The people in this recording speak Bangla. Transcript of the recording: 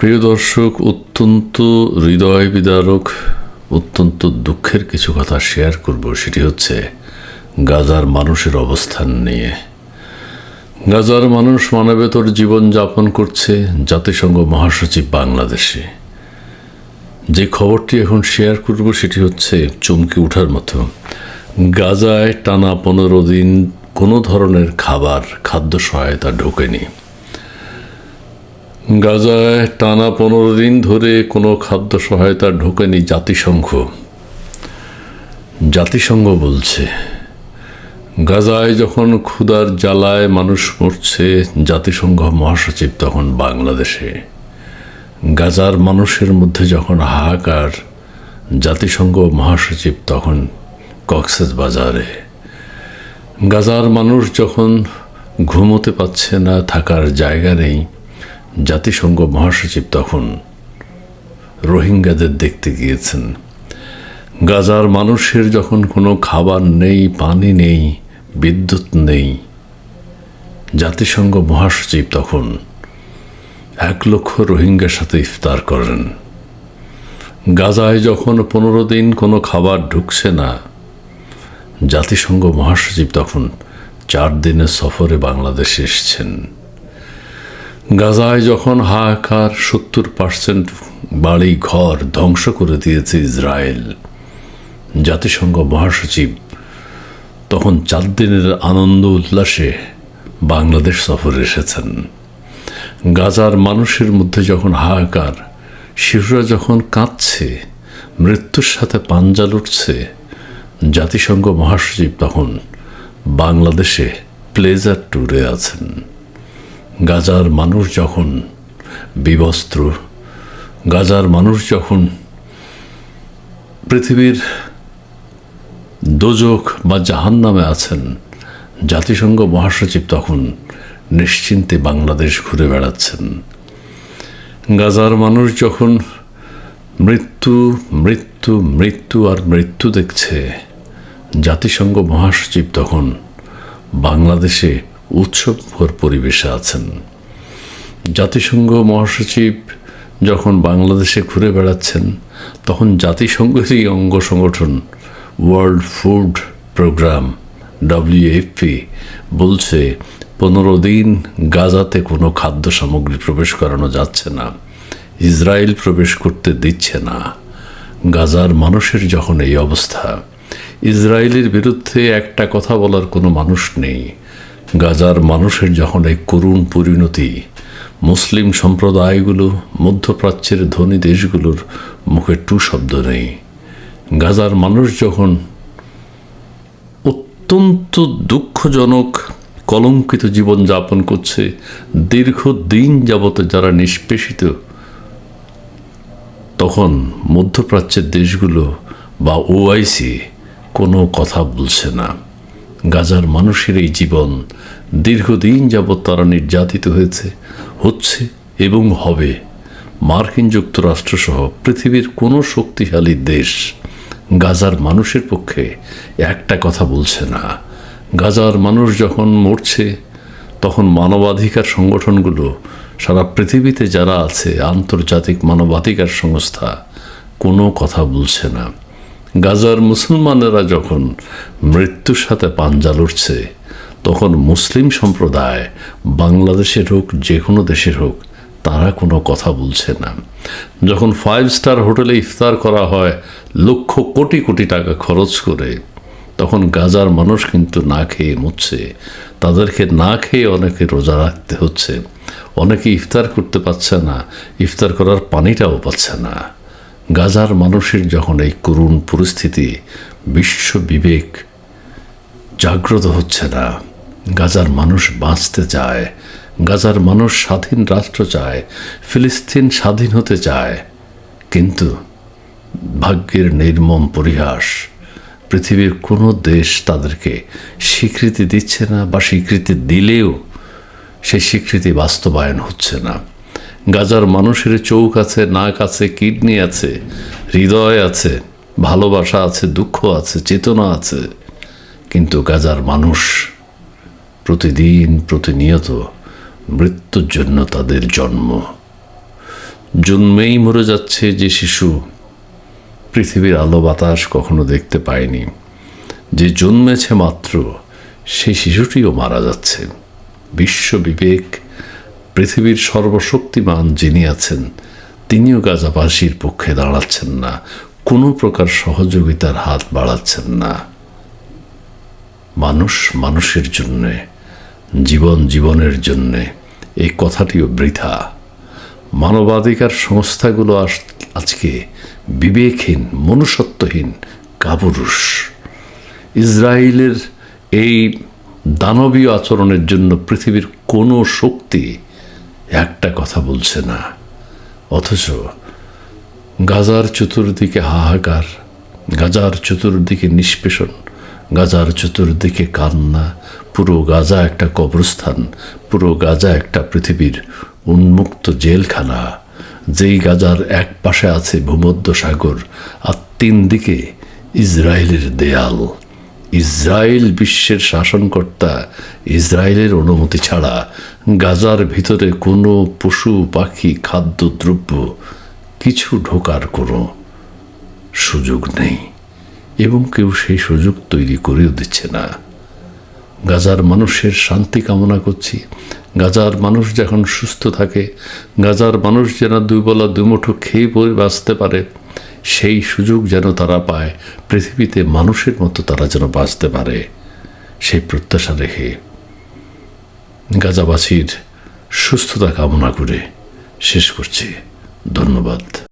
প্রিয় দর্শক, অত্যন্ত হৃদয় বিদারক, অত্যন্ত দুঃখের কিছু কথা শেয়ার করব। সেটি হচ্ছে, গাজার মানুষের অবস্থান নিয়ে। গাজার মানুষ মানবেতর জীবন যাপন করছে জাতিসংঘ মহাসচিব বাংলাদেশে। যে খবরটি এখন শেয়ার করব, সেটি হচ্ছে, চমকে ওঠার মতো। গাজায় টানা পনেরো দিন কোনো ধরনের খাবার, খাদ্য সহায়তা ঢোকেনি। গাজায় টানা পনেরো দিন ধরে কোনো খাদ্য সহায়তা ঢোকেনি জাতিসংঘ। জাতিসংঘ বলছে, গাজায় যখন ক্ষুধার জ্বালায় মানুষ মরছে, জাতিসংঘ মহাসচিব তখন বাংলাদেশে। গাজার মানুষের মধ্যে যখন হাহাকার, জাতিসংঘ মহাসচিব তখন কক্সেস বাজারে। গাজার মানুষ যখন ঘুমোতে পাচ্ছে না, থাকার জায়গা নেই জাতিসংঘ মহাসচিব তখন রোহিঙ্গাদের দেখতে গিয়েছেন। গাজার মানুষের যখন কোনো খাবার নেই, পানি নেই, বিদ্যুৎ নেই, জাতিসংঘ মহাসচিব তখন এক লক্ষ রোহিঙ্গার সাথে ইফতার করেন। গাজায় যখন পনেরো দিন কোনো খাবার ঢুকছে না, জাতিসংঘ মহাসচিব তখন চার দিনের সফরে বাংলাদেশে এসছেন। গাজায় যখন হাহাকার সত্তর পার্সেন্ট বাড়ি ঘর ধ্বংস করে দিয়েছে ইসরায়েল, জাতিসংঘ মহাসচিব তখন চার দিনের আনন্দ উল্লাসে বাংলাদেশ সফরে এসেছেন। গাজার মানুষের মধ্যে যখন হাহাকার শিশুরা যখন কাঁদছে, মৃত্যুর সাথে পাঞ্জা লুটছে, জাতিসংঘ মহাসচিব তখন বাংলাদেশে প্লেজার ট্যুরে আছেন। গাজার মানুষ যখন বিবস্ত্র, গাজার মানুষ যখন পৃথিবীর দোজক বা জাহান নামে আছেন, জাতিসংঘ মহাসচিব তখন নিশ্চিন্তে বাংলাদেশ ঘুরে বেড়াচ্ছেন। গাজার মানুষ যখন মৃত্যু মৃত্যু মৃত্যু আর মৃত্যু দেখছে, জাতিসংঘ মহাসচিব তখন বাংলাদেশে উৎসবভর পরিবেশে আছেন। জাতিসংঘ মহাসচিব যখন বাংলাদেশে ঘুরে বেড়াচ্ছেন, তখন জাতিসংঘেরই অঙ্গ সংগঠন ওয়ার্ল্ড ফুড প্রোগ্রাম ডব্লিউএফপি বলছে, পনেরো দিন গাজাতে কোনো খাদ্য সামগ্রী প্রবেশ করানো যাচ্ছে না। ইসরায়েল প্রবেশ করতে দিচ্ছে না। গাজার মানুষের যখন এই অবস্থা, ইসরায়েলের বিরুদ্ধে একটা কথা বলার কোনো মানুষ নেই। গাজার মানুষের যখন এই করুণ পরিণতি, মুসলিম সম্প্রদায়গুলো, মধ্যপ্রাচ্যের ধনী দেশগুলোর মুখে টু শব্দ নেই। গাজার মানুষ যখন অত্যন্ত দুঃখজনক কলঙ্কিত জীবন যাপন করছে, দীর্ঘ দিন যাবত যারা নিষ্পেষিত, তখন মধ্যপ্রাচ্যের দেশগুলো বা ওআইসি কোনো কথা বলছে না। গাজার মানুষের এই জীবন দীর্ঘদিন যাবৎ তারা নির্যাতিত হয়েছে, হচ্ছে এবং হবে। মার্কিন যুক্তরাষ্ট্রসহ পৃথিবীর কোনো শক্তিশালী দেশ গাজার মানুষের পক্ষে একটা কথা বলছে না। গাজার মানুষ যখন মরছে, তখন মানবাধিকার সংগঠনগুলো সারা পৃথিবীতে যারা আছে, আন্তর্জাতিক মানবাধিকার সংস্থা কোনো কথা বলছে না। গাজার মুসলমানেরা যখন মৃত্যুর সাথে পাঞ্জা লড়ছে, তখন মুসলিম সম্প্রদায়, বাংলাদেশের হোক যে কোনো দেশের হোক, তারা কোনো কথা বলছে না। যখন ফাইভ স্টার হোটেলে ইফতার করা হয়, লক্ষ কোটি কোটি টাকা খরচ করে, তখন গাজার মানুষ কিন্তু না খেয়ে মুচ্ছে তাদেরকে না খেয়ে অনেকে রোজা রাখতে হচ্ছে। অনেকে ইফতার করতে পারছে না, ইফতার করার পানিটাও পাচ্ছে না। গাজার মানুষের যখন এই করুণ পরিস্থিতি, বিশ্ব বিবেক জাগ্রত হচ্ছে না, গাজার মানুষ বাঁচতে চায়, গাজার মানুষ স্বাধীন রাষ্ট্র চায়, ফিলিস্তিন স্বাধীন হতে চায়, কিন্তু ভাগ্যের নির্মম পরিহাস, পৃথিবীর কোনো দেশ তাদেরকে স্বীকৃতি দিচ্ছে না বা স্বীকৃতি দিলেও সেই স্বীকৃতি বাস্তবায়ন হচ্ছে না। গাজার মানুষের চৌক আছে, নাক আছে, কিডনি আছে, হৃদয় আছে, ভালোবাসা আছে, দুঃখ আছে, চেতনা আছে। কিন্তু গাজার মানুষ প্রতিদিন, প্রতিনিয়ত মৃত্যুর জন্য তাদের জন্ম। জন্মেই মরে যাচ্ছে যে শিশু। পৃথিবীর আলো বাতাস কখনো দেখতে পায়নি। যে জন্মেছে মাত্র সেই শিশুটিও মারা যাচ্ছে। বিশ্ব বিবেক পৃথিবীর সর্বশক্তিমান যিনি আছেন, তিনিও গাজাবাসীর পক্ষে দাঁড়াচ্ছেন না, কোনো প্রকার সহযোগিতার হাত বাড়াচ্ছেন না। মানুষ মানুষের জন্যে, জীবন জীবনের জন্যে এই কথাটিও বৃথা। মানবাধিকার সংস্থাগুলো আজ- আজকে বিবেকহীন, মনুষ্যত্বহীন কাপুরুষ। ইসরায়েলের এই দানবীয় আচরণের জন্য পৃথিবীর কোনো শক্তি একটা কথা বলছে না। অথচ গাজার চতুর্দিকে হাহাকার, গাজার চতুর্দিকে নিষ্পেষণ, গাজার চতুর্দিকে কান্না, পুরো গাজা একটা কবরস্থান, পুরো গাজা একটা পৃথিবীর উন্মুক্ত জেলখানা, যেই গাজার এক পাশে আছে ভূমধ্য সাগর আর তিন দিকে ইসরায়েলের দেয়াল। ইসরায়েল বিশ্বের শাসনকর্তা ইসরায়েলের অনুমতি ছাড়া গাজার ভিতরে কোনো পশু, পাখি খাদ্যদ্রব্য কিছু ঢোকার কোনো সুযোগ নেই এবং কেউ সেই সুযোগ তৈরি করেও দিচ্ছে না। গাজার মানুষের শান্তি কামনা করছি। গাজার মানুষ যখন সুস্থ থাকে, গাজার মানুষ যেন দুবেলা দুমুঠো খেয়ে পরে বাঁচতে পারে সেই সুযোগ যেন তারা পায়, পৃথিবীতে মানুষের মতো তারা যেন বাঁচতে পারে, সেই প্রত্যাশা রেখে গাজাবাসীর সুস্থতা কামনা করে শেষ করছি। ধন্যবাদ।